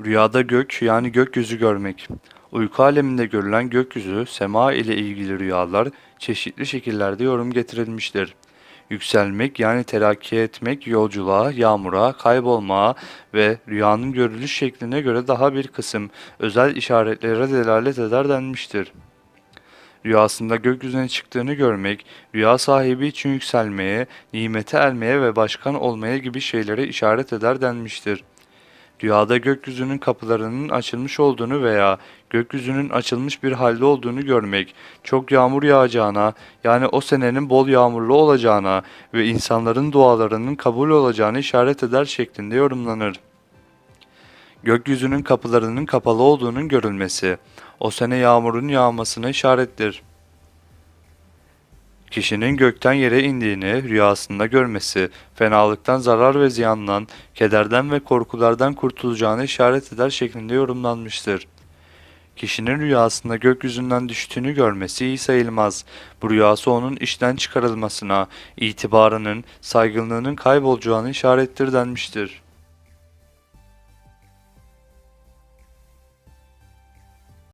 Rüyada gök yani gökyüzü görmek. Uyku aleminde görülen gökyüzü, sema ile ilgili rüyalar çeşitli şekillerde yorum getirilmiştir. Yükselmek yani terakki etmek yolculuğa, yağmura, kaybolmaya ve rüyanın görülüş şekline göre daha bir kısım özel işaretlere delalet eder denmiştir. Rüyasında gökyüzüne çıktığını görmek, rüya sahibi için yükselmeye, nimete ermeye ve başkan olmaya gibi şeylere işaret eder denmiştir. Rüyada gökyüzünün kapılarının açılmış olduğunu veya gökyüzünün açılmış bir halde olduğunu görmek, çok yağmur yağacağına, yani o senenin bol yağmurlu olacağına ve insanların dualarının kabul olacağını işaret eder şeklinde yorumlanır. Gökyüzünün kapılarının kapalı olduğunun görülmesi, o sene yağmurun yağmasına işarettir. Kişinin gökten yere indiğini rüyasında görmesi, fenalıktan zarar ve ziyandan, kederden ve korkulardan kurtulacağını işaret eder şeklinde yorumlanmıştır. Kişinin rüyasında gökyüzünden düştüğünü görmesi iyi sayılmaz. Bu rüyası onun işten çıkarılmasına, itibarının, saygınlığının kaybolacağını işarettir denmiştir.